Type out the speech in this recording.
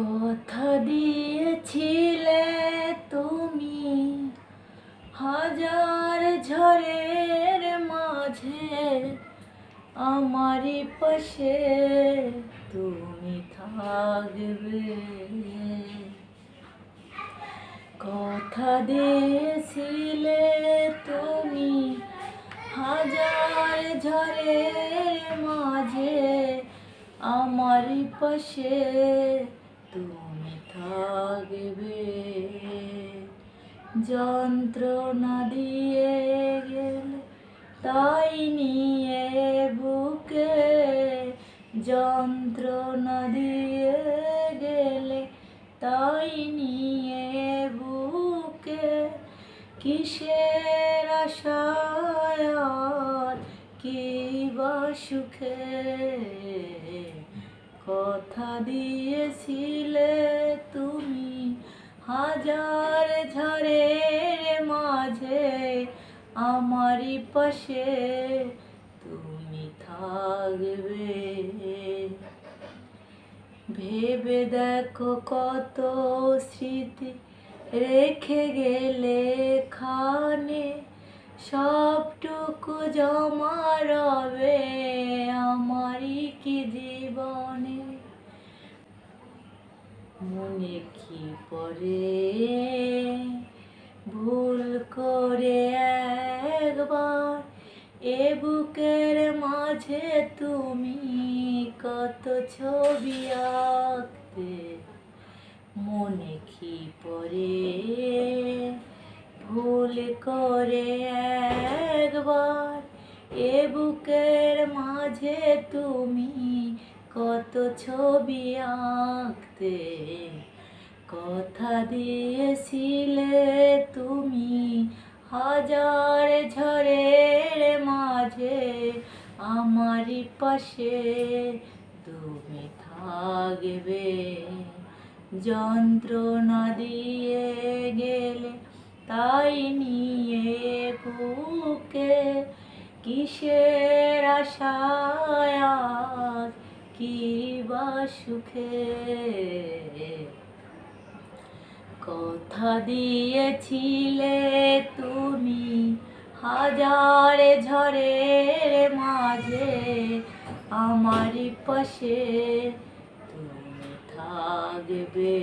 কথা দিয়েছিলে তুমি হাজার ঝড়ের মাঝে আমারই পাশে তুমি থাকবে। কথা দিয়েছিলে তুমি হাজার ঝড়ের মাঝে আমারই পাশে তুমি থাকবে। যন্ত্রণা দিয়ে গেলে তাই নিয়ে বুকে। যন্ত্রণা দিয়ে গেলে তাই নিয়ে বুকে। কিসের আশায় কি বা সুখে? কথা দিয়েছিলে তুমি হাজার ঝড়ের মাঝে আমারই পাশে তুমি থাকবে। ভেবে দেখো কত স্মৃতি রেখে গেলে খানে, সবটুকু জমা রবে। মনে কি পড়ে? ভুল করে একবার এ বুকের মাঝে তুমি কত ছবি আঁকতে? মনে কি পরে ভুল করে একবার এ বুকের মাঝে তুমি কত ছবি আঁকতে, কথা দিয়েছিলে তুমি হাজার ঝড়ের মাঝে, আমারই পাশে তুমি থাকবে। যন্ত্রণা দিয়ে গেলে তাই নিয়ে বুকে কিসের আজ কি বা সুখে? কথা দিয়েছিলে তুমি হাজার ঝড়ের মাঝে আমারই পাশে তুমি থাকবে।